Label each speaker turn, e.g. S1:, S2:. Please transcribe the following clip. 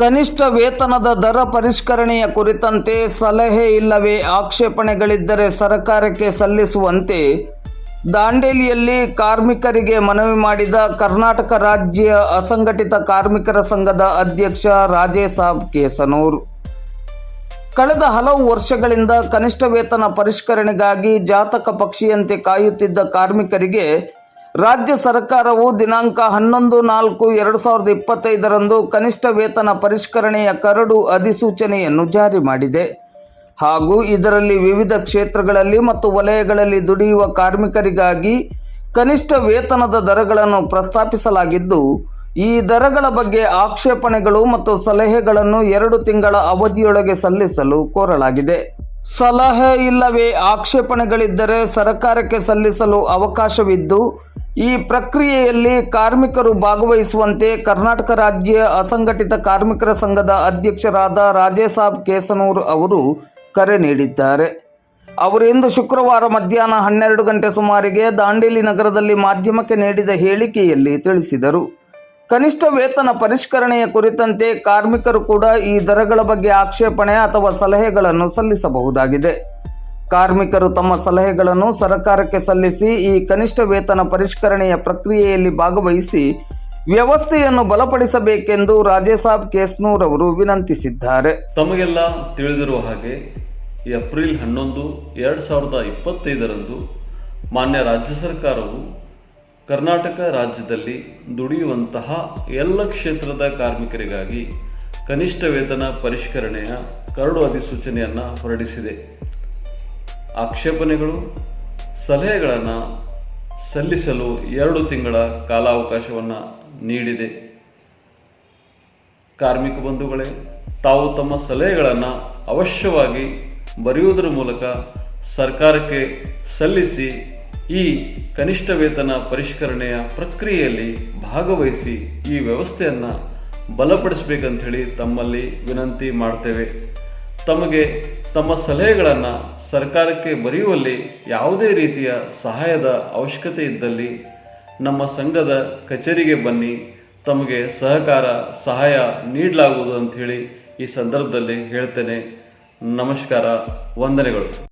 S1: ಕನಿಷ್ಠ ವೇತನದ ದರ ಪರಿಷ್ಕರಣೆಯ ಕುರಿತಂತೆ ಸಲಹೆ ಇಲ್ಲವೇ ಆಕ್ಷೇಪಣೆಗಳಿದ್ದರೆ ಸರ್ಕಾರಕ್ಕೆ ಸಲ್ಲಿಸುವಂತೆ ದಾಂಡೇಲಿಯಲ್ಲಿ ಕಾರ್ಮಿಕರಿಗೆ ಮನವಿ ಮಾಡಿದ ಕರ್ನಾಟಕ ರಾಜ್ಯ ಅಸಂಘಟಿತ ಕಾರ್ಮಿಕರ ಸಂಘದ ಅಧ್ಯಕ್ಷ ರಾಜೇಸಾಬ್ ಕೇಸನೂರ್. ಕಳೆದ ಹಲವು ವರ್ಷಗಳಿಂದ ಕನಿಷ್ಠ ವೇತನ ಪರಿಷ್ಕರಣೆಗಾಗಿ ಜಾತಕ ಪಕ್ಷಿಯಂತೆ ಕಾಯುತ್ತಿದ್ದ ಕಾರ್ಮಿಕರಿಗೆ ರಾಜ್ಯ ಸರ್ಕಾರವು ದಿನಾಂಕ ಹನ್ನೊಂದು ನಾಲ್ಕು ಎರಡು ಸಾವಿರದ ಇಪ್ಪತ್ತೈದರಂದು ಕನಿಷ್ಠ ವೇತನ ಪರಿಷ್ಕರಣೆಯ ಕರಡು ಅಧಿಸೂಚನೆಯನ್ನು ಜಾರಿ ಮಾಡಿದೆ. ಹಾಗೂ ಇದರಲ್ಲಿ ವಿವಿಧ ಕ್ಷೇತ್ರಗಳಲ್ಲಿ ಮತ್ತು ವಲಯಗಳಲ್ಲಿ ದುಡಿಯುವ ಕಾರ್ಮಿಕರಿಗಾಗಿ ಕನಿಷ್ಠ ವೇತನದ ದರಗಳನ್ನು ಪ್ರಸ್ತಾಪಿಸಲಾಗಿದ್ದು, ಈ ದರಗಳ ಬಗ್ಗೆ ಆಕ್ಷೇಪಣೆಗಳು ಮತ್ತು ಸಲಹೆಗಳನ್ನು ಎರಡು ತಿಂಗಳ ಅವಧಿಯೊಳಗೆ ಸಲ್ಲಿಸಲು ಕೋರಲಾಗಿದೆ. ಸಲಹೆ ಇಲ್ಲವೇ ಆಕ್ಷೇಪಣೆಗಳಿದ್ದರೆ ಸರ್ಕಾರಕ್ಕೆ ಸಲ್ಲಿಸಲು ಅವಕಾಶವಿದ್ದು ಈ ಪ್ರಕ್ರಿಯೆಯಲ್ಲಿ ಕಾರ್ಮಿಕರು ಭಾಗವಹಿಸುವಂತೆ ಕರ್ನಾಟಕ ರಾಜ್ಯ ಅಸಂಘಟಿತ ಕಾರ್ಮಿಕರ ಸಂಘದ ಅಧ್ಯಕ್ಷರಾದ ರಾಜೇಸಾಬ್ ಕೇಸನೂರ್ ಅವರು ಕರೆ ನೀಡಿದ್ದಾರೆ. ಅವರು ಇಂದು ಶುಕ್ರವಾರ ಮಧ್ಯಾಹ್ನ ಹನ್ನೆರಡು ಗಂಟೆ ಸುಮಾರಿಗೆ ದಾಂಡೇಲಿ ನಗರದಲ್ಲಿ ಮಾಧ್ಯಮಕ್ಕೆ ನೀಡಿದ ಹೇಳಿಕೆಯಲ್ಲಿ ತಿಳಿಸಿದರು. ಕನಿಷ್ಠ ವೇತನ ಪರಿಷ್ಕರಣೆಯ ಕುರಿತಂತೆ ಕಾರ್ಮಿಕರು ಕೂಡ ಈ ದರಗಳ ಬಗ್ಗೆ ಆಕ್ಷೇಪಣೆ ಅಥವಾ ಸಲಹೆಗಳನ್ನು ಸಲ್ಲಿಸಬಹುದಾಗಿದೆ. ಕಾರ್ಮಿಕರು ತಮ್ಮ ಸಲಹೆಗಳನ್ನು ಸರ್ಕಾರಕ್ಕೆ ಸಲ್ಲಿಸಿ ಈ ಕನಿಷ್ಠ ವೇತನ ಪರಿಷ್ಕರಣೆಯ ಪ್ರಕ್ರಿಯೆಯಲ್ಲಿ ಭಾಗವಹಿಸಿ ವ್ಯವಸ್ಥೆಯನ್ನು ಬಲಪಡಿಸಬೇಕೆಂದು ರಾಜೇಸಾಬ್ ಕೇಸ್ನೂರ್ ಅವರು ವಿನಂತಿಸಿದ್ದಾರೆ.
S2: ತಮಗೆಲ್ಲ ತಿಳಿದಿರುವ ಹಾಗೆ ಏಪ್ರಿಲ್ ಹನ್ನೊಂದು ಎರಡು ಸಾವಿರದ ಇಪ್ಪತ್ತೈದರಂದು ಮಾನ್ಯ ರಾಜ್ಯ ಸರ್ಕಾರವು ಕರ್ನಾಟಕ ರಾಜ್ಯದಲ್ಲಿ ದುಡಿಯುವಂತಹ ಎಲ್ಲ ಕ್ಷೇತ್ರದ ಕಾರ್ಮಿಕರಿಗಾಗಿ ಕನಿಷ್ಠ ವೇತನ ಪರಿಷ್ಕರಣೆಯ ಕರಡು ಅಧಿಸೂಚನೆಯನ್ನು ಹೊರಡಿಸಿದೆ. ಆಕ್ಷೇಪಣೆಗಳು, ಸಲಹೆಗಳನ್ನು ಸಲ್ಲಿಸಲು ಎರಡು ತಿಂಗಳ ಕಾಲಾವಕಾಶವನ್ನು ನೀಡಿದೆ. ಕಾರ್ಮಿಕ ಬಂಧುಗಳೇ, ತಾವು ತಮ್ಮ ಸಲಹೆಗಳನ್ನು ಅವಶ್ಯವಾಗಿ ಬರೆಯುವುದರ ಮೂಲಕ ಸರ್ಕಾರಕ್ಕೆ ಸಲ್ಲಿಸಿ ಈ ಕನಿಷ್ಠ ವೇತನ ಪರಿಷ್ಕರಣೆಯ ಪ್ರಕ್ರಿಯೆಯಲ್ಲಿ ಭಾಗವಹಿಸಿ ಈ ವ್ಯವಸ್ಥೆಯನ್ನು ಬಲಪಡಿಸಬೇಕಂಥೇಳಿ ತಮ್ಮಲ್ಲಿ ವಿನಂತಿ ಮಾಡ್ತೇವೆ. ತಮಗೆ ತಮ್ಮ ಸಲಹೆಗಳನ್ನು ಸರ್ಕಾರಕ್ಕೆ ಬರೆಯುವಲ್ಲಿ ಯಾವುದೇ ರೀತಿಯ ಸಹಾಯದ ಅವಶ್ಯಕತೆ ಇದ್ದಲ್ಲಿ ನಮ್ಮ ಸಂಘದ ಕಚೇರಿಗೆ ಬನ್ನಿ, ತಮಗೆ ಸಹಕಾರ, ಸಹಾಯ ನೀಡಲಾಗುವುದು ಅಂಥೇಳಿ ಈ ಸಂದರ್ಭದಲ್ಲಿ ಹೇಳ್ತೇನೆ. ನಮಸ್ಕಾರ, ವಂದನೆಗಳು.